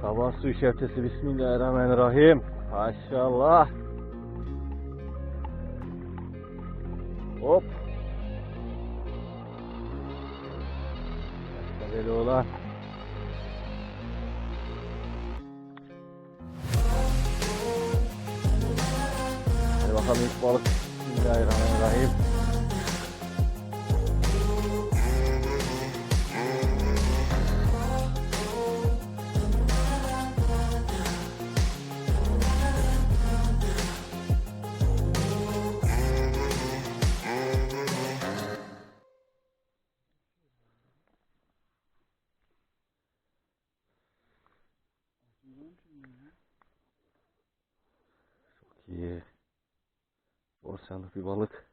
Sabah su şeftesi Bismillahirrahmanirrahim. Maşallah. Hop. Böyle olan. Hadi bakalım ilk balık. Bismillahirrahmanirrahim. Çok iyi. Borsanlık bir balık.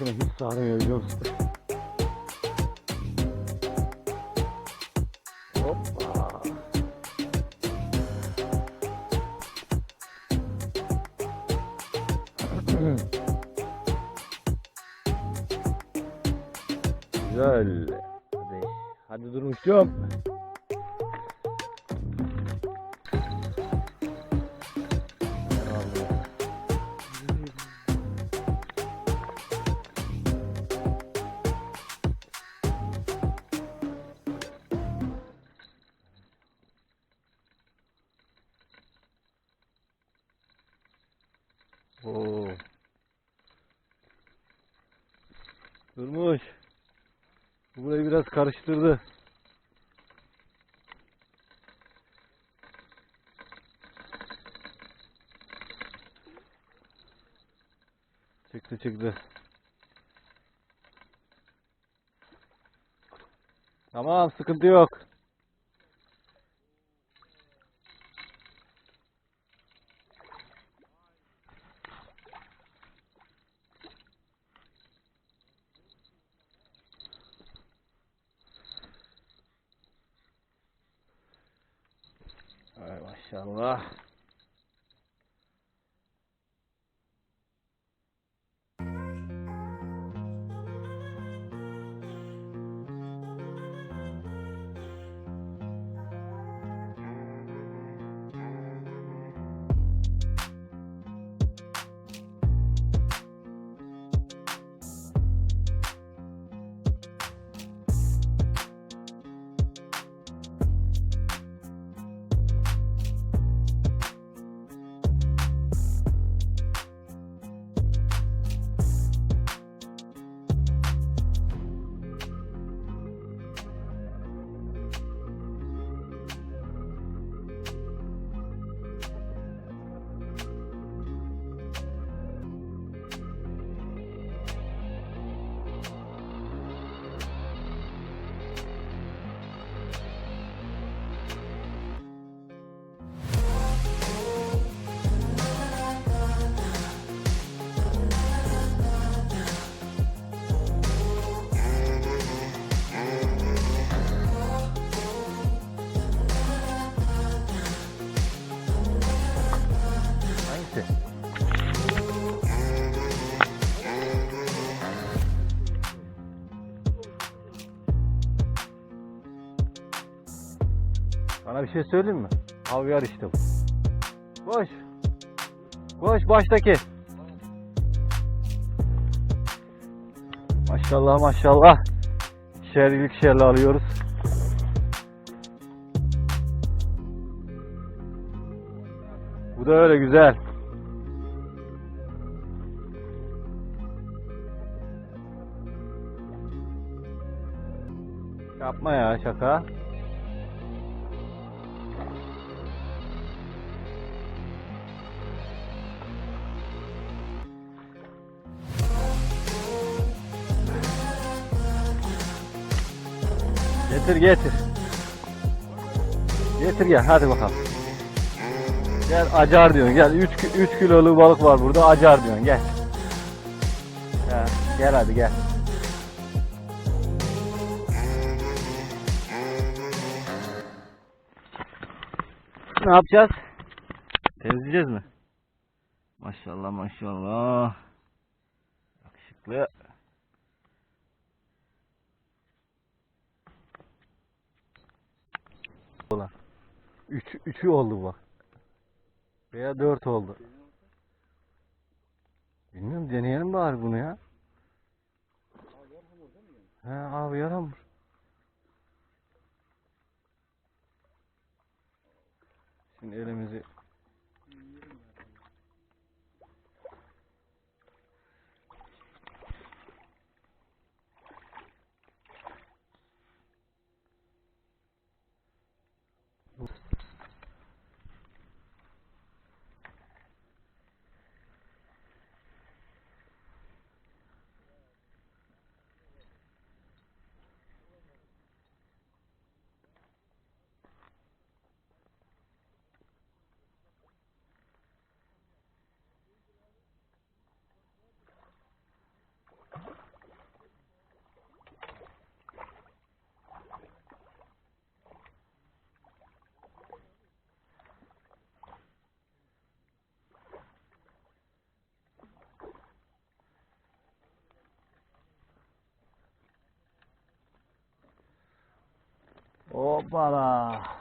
Makine hiç sarmıyor biliyor musun? Güzel. Hadi, hadi durmuşum. Biraz karıştırdı. Çıktı çıktı. Tamam sıkıntı yok. あ、わしゃろな。Sana bir şey söyleyeyim mi? Havyar işte bu. Koş. Koş baştaki. Maşallah maşallah. İkişerli ikişerli alıyoruz. Bu da öyle güzel. Yapma ya şaka. Getir getir. Getir gel hadi bakalım. Gel acar diyorsun gel 3 3 kiloluk balık var burada acar diyorsun gel. Ha, gel hadi gel. Ne yapacağız? Temizleyeceğiz mi? Maşallah maşallah. Yakışıklı. Üç, üçü oldu bak. Veya dört oldu. Bilmiyorum deneyelim bari bunu ya. He abi yaramır. Şimdi elimizi 오 빠.